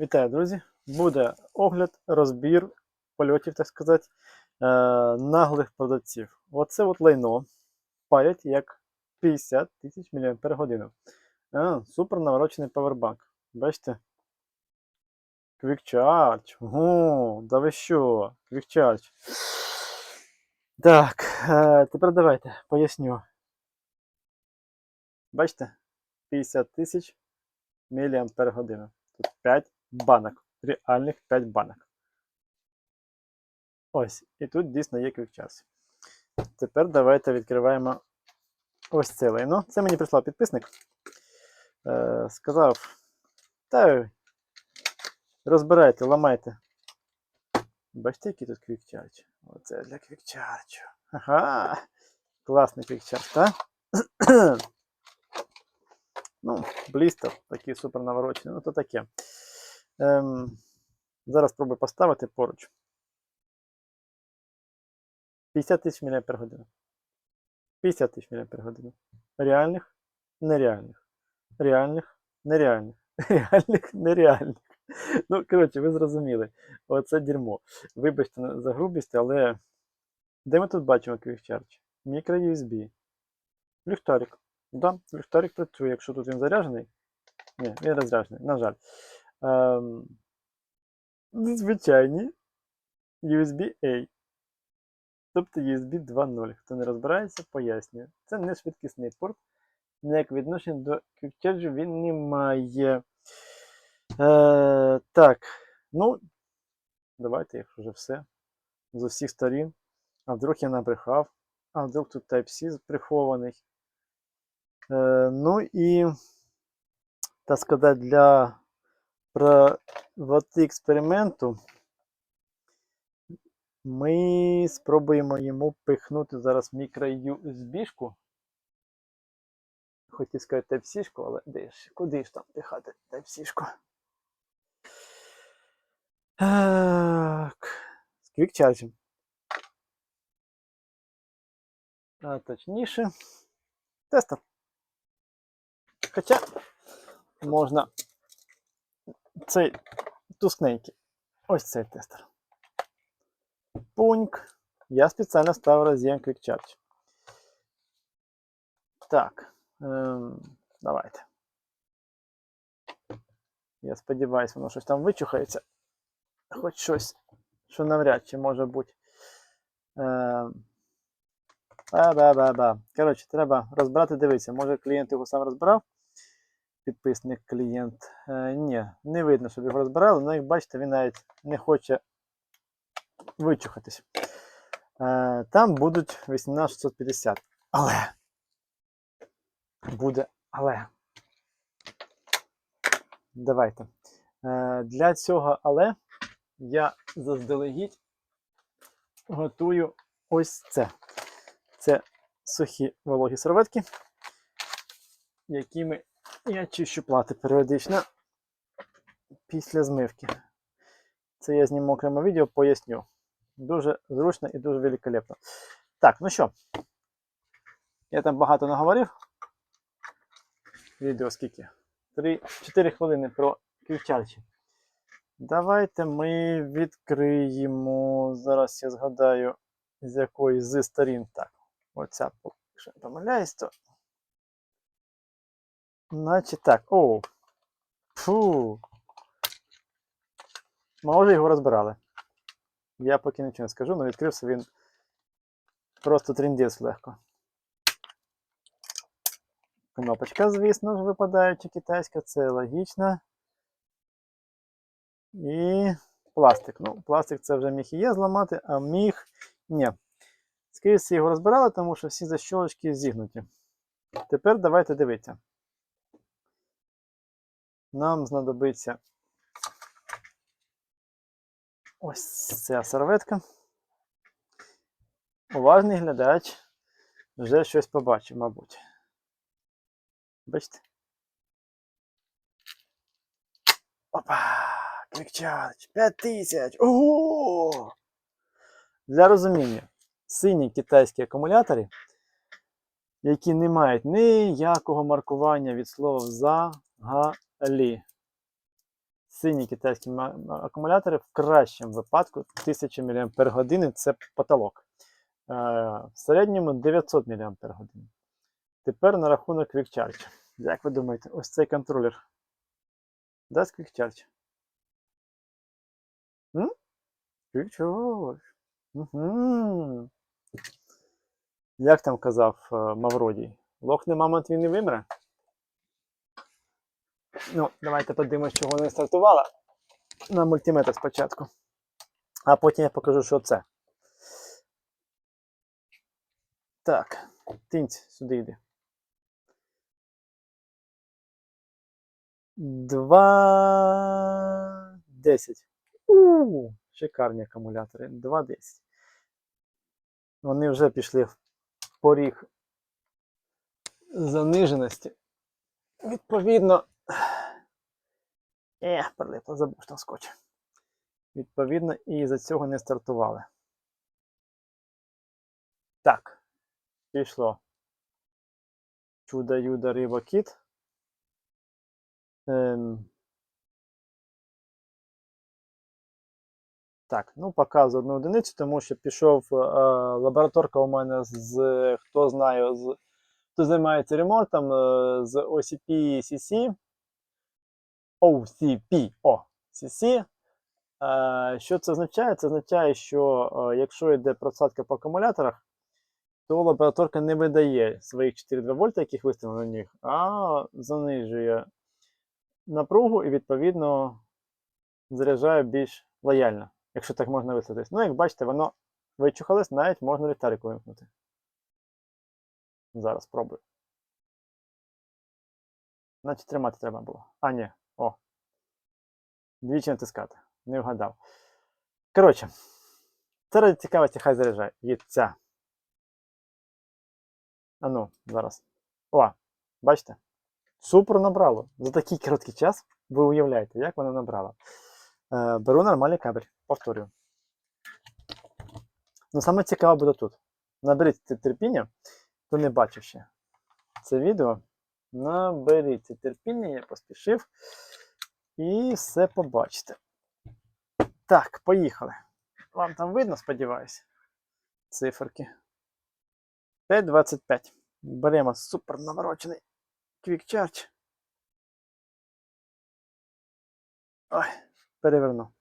Вітаю, друзі! Буде огляд, розбір польотів, так сказати, е, наглих продавців. Оце от лайно палять як 50 тисяч мАч. Супер наворочений павербанк. Бачите? Quick Charge. О, да ви що? Quick Charge. Так, е, тепер давайте поясню. Бачите? 50 тисяч мАч. Тут 5 банок. Реальних 5 банок. Ось. І тут дійсно є quick Тепер давайте відкриваємо ось це лайно. Це мені прислав підписник. Е, сказав. Та розбирайте, ламайте. Бачите, який тут Charge? Оце для Charge. Ага. Класний Charge, так? ну, блістер, такий супер наворочений. Ну, то таке. Ем, зараз спробую поставити поруч. 50 тисяч мАч. 50 тисяч мАч. Реальних, нереальних. Реальних, нереальних. Реальних, нереальних. Ну, коротше, ви зрозуміли. Оце дерьмо. Вибачте за грубість, але де ми тут бачимо Quick Charge? Мікро USB. Ліхтарик. Да, ліхтарик працює, якщо тут він заряджений. Ні, він розряджений, на жаль. Звичайні USB-A. Тобто USB 2.0. Хто не розбирається, пояснюю. Це не швидкісний порт. Ніяк відношення до Quick він не має. Е, так, ну, давайте, якщо вже все. З усіх сторін. А вдруг я набрехав, а вдруг тут Type-C прихований. Е, ну і, так сказати, для правоти експерименту ми спробуємо йому пихнути зараз мікро USB-шку. Хотів сказати Type-C-шку, але де ж, куди ж там пихати Type-C-шку? Так, з Quick А точніше, тестер. Хоча можна цей тускненький. Ось цей тестер. Пуньк. Я спеціально ставив роз'єм Quick Charge. Так. Ем, давайте. Я сподіваюся, воно щось там вичухається. Хоч щось, що навряд чи може бути. Ем, Ба-ба-ба-ба. Коротше, треба розбирати, дивитися. Може клієнт його сам розбирав. Підписник клієнт. Е, ні, не видно, щоб його розбирали, але як бачите, він навіть не хоче вичухатись. Е, там будуть 18650. Але. Буде але. Давайте. Е, для цього але я заздалегідь готую ось це. Це сухі вологі серветки, якими я чищу плати періодично після змивки. Це я зніму окремо відео, поясню. Дуже зручно і дуже великолепно. Так, ну що, я там багато наговорив. Відео скільки? 3-4 хвилини про ківчарчі. Давайте ми відкриємо. Зараз я згадаю, з якої з сторін. Так, оця, помиляюсь, то. Значить так. О! Фу. Може його розбирали. Я поки нічого не скажу, але відкрився він просто тріндець легко. Кнопочка, звісно ж, випадаюча китайська, це логічно. І пластик. Ну, пластик це вже міг і є зламати, а міг ні. Скоріше його розбирали, тому що всі защолочки зігнуті. Тепер давайте дивитися. Нам знадобиться ось ця серветка. Уважний глядач вже щось побачив, мабуть. Бачите? Опа! Quick Charge! 5000! Ого! Для розуміння, сині китайські акумулятори, які не мають ніякого маркування від слова взагалі. Сині китайські акумулятори в кращому випадку 1000 мАч це потолок. Е, В середньому 900 мАч. Тепер на рахунок Quick Charge. Як ви думаєте, ось цей контролер дасть Quick Charge? Quick Charge. Як там казав е, Мавродій? Лохне мамонт він не вимре. Ну, давайте подивимось, чого не стартувала на мультиметр спочатку. А потім я покажу, що це. Так, тинць, сюди. Два десять. У, шикарні акумулятори. 2.10. Вони вже пішли в поріг заниженості. Відповідно. Е, прилипло, забув, там скотч. Відповідно, і за цього не стартували. Так. Пішло. Чудо-юдо риба кіт. Ем. Так, ну показую одну одиницю, тому що пішов е, лабораторка у мене з, хто знає, з, хто займається ремонтом е, з OCP CC. OCP, о, CC. Е, що це означає? Це означає, що е, якщо йде просадка по акумуляторах, то лабораторка не видає своїх 4,2 вольта, яких виставлено на них, а занижує напругу і, відповідно, заряджає більш лояльно, якщо так можна висловитись. Ну, як бачите, воно вичухалось, навіть можна ліхтарику вимкнути. Зараз спробую. Значить, тримати треба було. А, ні. Двічі натискати. Не вгадав. Коротше, це ради цікавості, хай заряджає. Є. А ну, зараз. О, бачите? Супер набрало. За такий короткий час ви уявляєте, як воно набрало. Е, беру нормальний кабель, повторюю. Ну, саме цікаве буде тут. Наберіть терпіння, хто не бачив ще це відео. Наберіть терпіння, я поспішив. І все побачите. Так, поїхали. Вам там видно, сподіваюся, циферки. 5.25. Беремо супер наворочений Quick Charge. Ой, переверну.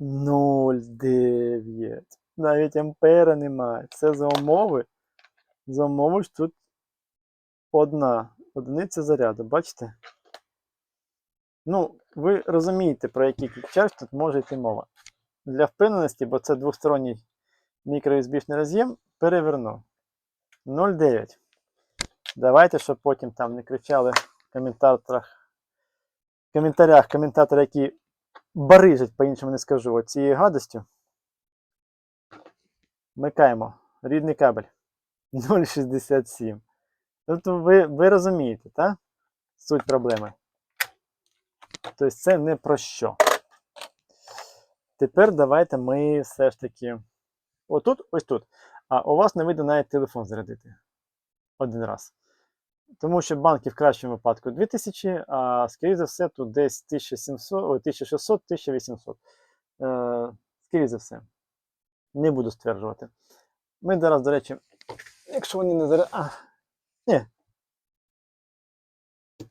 0,9. Навіть ампера немає. Це за умови. За умови ж тут одна одиниця заряду, бачите? Ну, ви розумієте, про який Quick тут може йти мова. Для впевненості, бо це двосторонній мікро-USB роз'єм, переверну. 0,9. Давайте, щоб потім там не кричали в коментаторах, в коментарях коментатори, які барижать, по-іншому не скажу, оцією гадостю. Вмикаємо рідний кабель 0,67. Тобто ви, ви розумієте, так? Суть проблеми. Тобто це не про що. Тепер давайте ми все ж таки. Отут, ось тут. А у вас не вийде навіть телефон зарядити один раз. Тому що банки в кращому випадку 2000, а скоріше за все, тут десь 1700, 1600, 1800. Е, скоріше за все. Не буду стверджувати. Ми зараз, до речі, якщо вони не заряд. А, ні.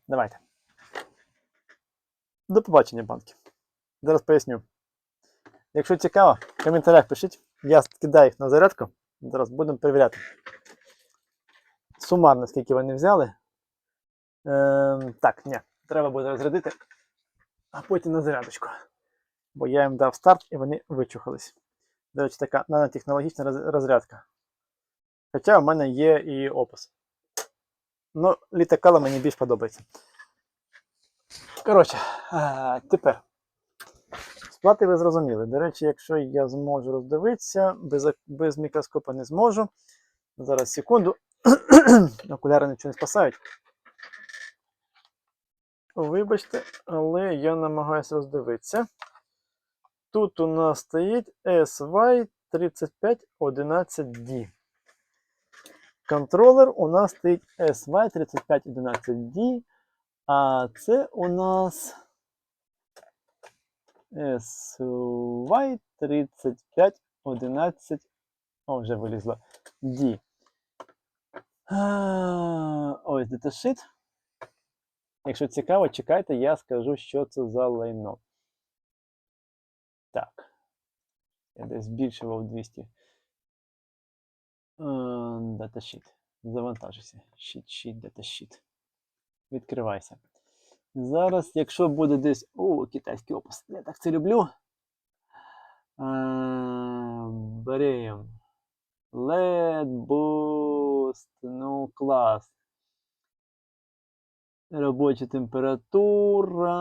Давайте. До побачення, банки. Зараз поясню. Якщо цікаво, в коментарях пишіть. Я скидаю їх на зарядку. Зараз будемо перевіряти. Сумарно, скільки вони взяли. Ем, так, ні, треба буде розрядити, а потім на зарядочку. Бо я їм дав старт і вони вичухались. До речі, така нанотехнологічна розрядка. Хоча в мене є і опис. Ну, літакала мені більш подобається. Коротше, тепер. Сплати ви зрозуміли. До речі, якщо я зможу роздивитися, без, без мікроскопа не зможу. Зараз секунду. Окуляри нічого не спасають. Вибачте, але я намагаюся роздивитися. Тут у нас стоїть SY3511D. Контролер у нас стоїть SY3511D, А це у нас SY 3511. О, вже вилізло. D. Ось даташит. Якщо цікаво, чекайте, я скажу, що це за лайно. Так. Я десь збільшував 200. Даташит. Завантажуйся. Щит, щит, даташит. Відкривайся. Зараз, якщо буде десь. О, китайський опис. Я так це люблю. Берем. LED Boost. Ну, клас. Робоча температура.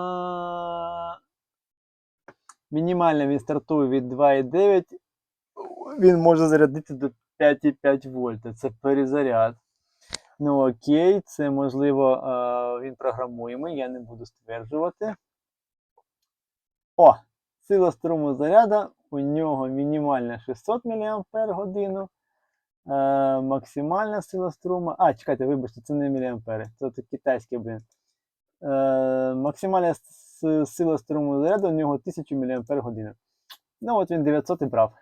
Мінімальна він стартує від 2,9. Він може зарядити до 5,5 вольта. Це перезаряд. Ну окей, це можливо він програмуємий, я не буду стверджувати. О! Сила струму заряду. У нього мінімальна 600 мАч, е, максимальна сила струму. А, чекайте, вибачте, це не міліампери, це китайський, блін. Е, максимальна сила струму заряду у нього 1000 мАч. Ну, от він 900 і брав.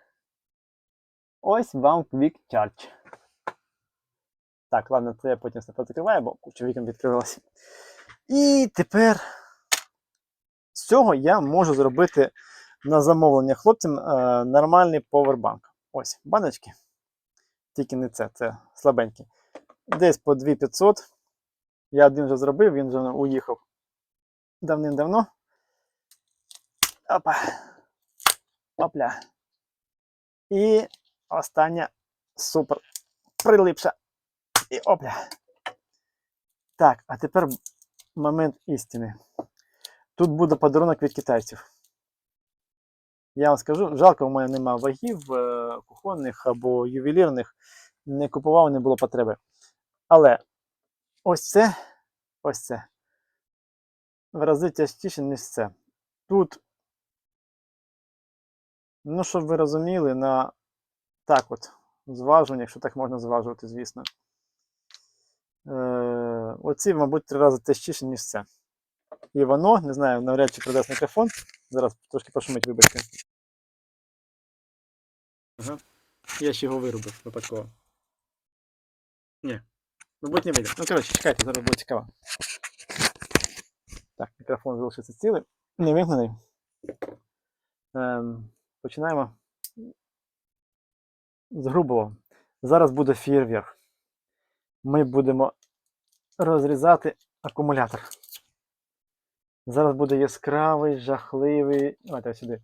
Ось вам Quick Charge. Так, ладно, це я потім все позакриваю, бо куча вікон відкрилася. І тепер з цього я можу зробити на замовлення хлопцям е, нормальний повербанк. Ось, баночки. Тільки не це, це слабенькі. Десь по 2500. Я один вже зробив, він вже уїхав давним-давно. Опа. Опля. І остання супер прилипша. І опля. Так, а тепер момент істини. Тут буде подарунок від китайців. Я вам скажу, жалко, у мене немає вагів е, кухонних або ювелірних. Не купував, не було потреби. Але ось це, ось це. В рази тяжчіше, ніж це. Тут, ну, щоб ви розуміли, на так от, зважування, якщо так можна зважувати, звісно. Е, оці, мабуть, три рази тяжчіше, ніж це. І воно, не знаю, навряд чи продасть мікрофон. Зараз трошки пошумить, вибачте. Ага. Я ще його вирубив випадково. Ні. Мабуть, не вийде. Ну, коротше, чекайте, зараз буде цікаво. Так, мікрофон залишиться цілий. Не вимкнений. Ем, починаємо з грубого. Зараз буде фєрверк. Ми будемо розрізати акумулятор. Зараз буде яскравий, жахливий. Давайте сюди.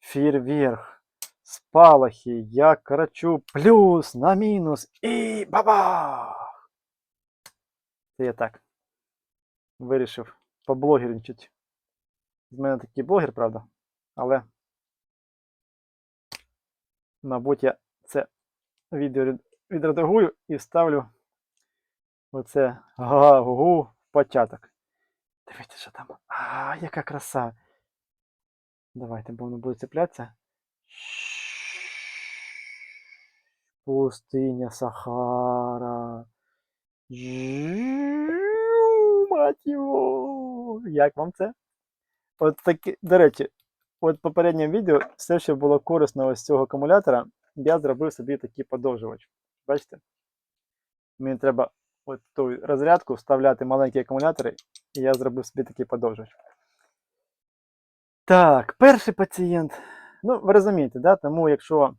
Фєрверк. Спалахи. Я крачу плюс на мінус і бабах! Це я так. Вирішив поблогерничати. З мене такий блогер, правда. Але. Мабуть, я це відео відредагую і вставлю оце га-гу початок. Дивіться, що там. А, яка краса. Давайте, бо воно буде цеплятися. Пустиня Сахара. Мать його. Як вам це? От такі, до речі, от в попередньому відео все, що було корисно з цього акумулятора, я зробив собі такий подовжувач. Бачите? Мені треба от ту розрядку вставляти маленькі акумулятори, і я зробив собі такий подовжувач. Так, перший пацієнт. Ну, ви розумієте, да? тому якщо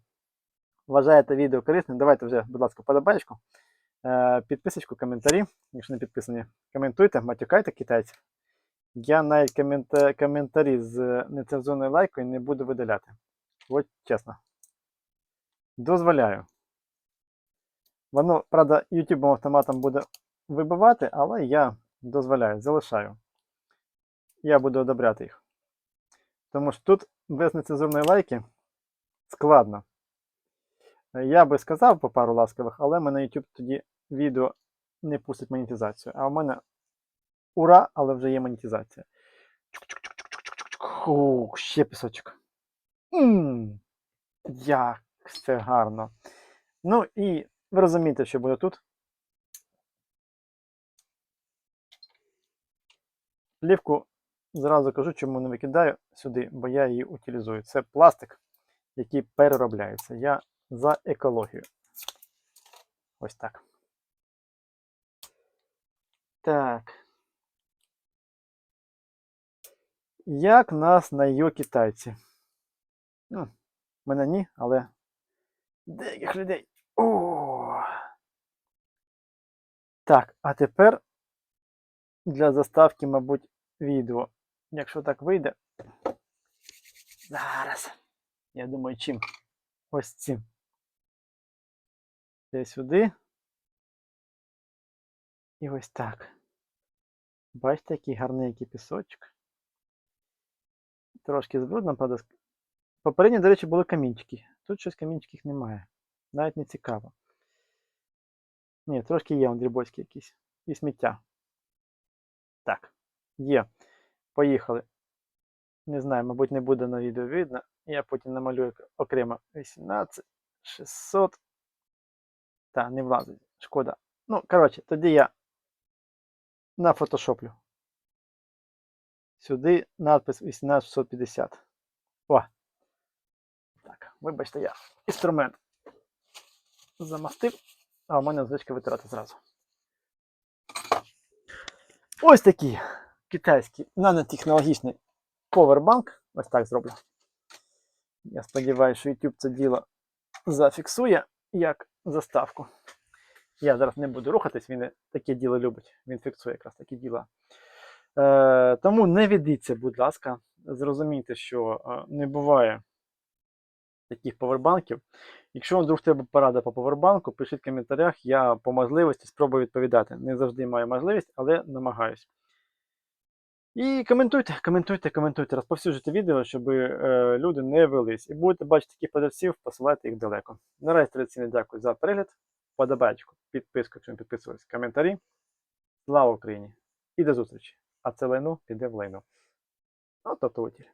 вважаєте відео корисним, давайте вже, будь ласка, подобаєчку, е, підписочку, коментарі. Якщо не підписані, коментуйте, матюкайте китайців. Я навіть коментарі з нецензурною лайкою не буду видаляти. От чесно. Дозволяю. Воно, правда, YouTube автоматом буде вибивати, але я дозволяю, залишаю. Я буду одобряти їх. Тому що тут без нецензурної лайки складно. Я би сказав по пару ласкавих, але мене YouTube тоді відео не пустить монетизацію. А у мене ура, але вже є монетизація. Ух, ще пісочок. Як це гарно. Ну і ви розумієте, що буде тут. Плівку зразу кажу, чому не викидаю сюди, бо я її утилізую. Це пластик, який переробляється. Я за екологію. Ось так. Так. Як нас на китайці? Ну, мене ні, але деяких людей. О! Так, а тепер для заставки, мабуть, відео. Якщо так вийде. Зараз. Я думаю, чим? Ось цим. Це сюди. І ось так. Бачите, який гарненький пісочок. Трошки збрудно, правда. Попередні, до речі, були камінчики. Тут щось камінчиків немає. Навіть не цікаво. Ні, трошки є он дрібоцькі якісь. І сміття. Так, є. Поїхали. Не знаю, мабуть, не буде на відео видно. Я потім намалюю окремо 18, 600. Та, не влазить. Шкода. Ну, коротше, тоді я на фотошоплю. Сюди надпис 18650. О! Так, вибачте, я інструмент замастив, а у мене звичка витирати зразу. Ось такий китайський нанотехнологічний повербанк. Ось так зроблю. Я сподіваюся, що YouTube це діло зафіксує як заставку. Я зараз не буду рухатись, він таке діло любить. Він фіксує якраз такі діла. Е, тому не ведіться, будь ласка, зрозумійте, що е, не буває таких повербанків. Якщо вам вдруг треба порада по повербанку, пишіть в коментарях, я по можливості спробую відповідати. Не завжди маю можливість, але намагаюсь. І коментуйте, коментуйте, коментуйте, розповсюджуйте відео, щоб е, люди не велись. І будете бачити таких продавців, посилайте їх далеко. Наразі традиційно дякую за перегляд, подобайку, підписку, якщо не підписувалися, коментарі. Слава Україні! І до зустрічі! А це лайно піде в лайно. Ну, тобто утіль.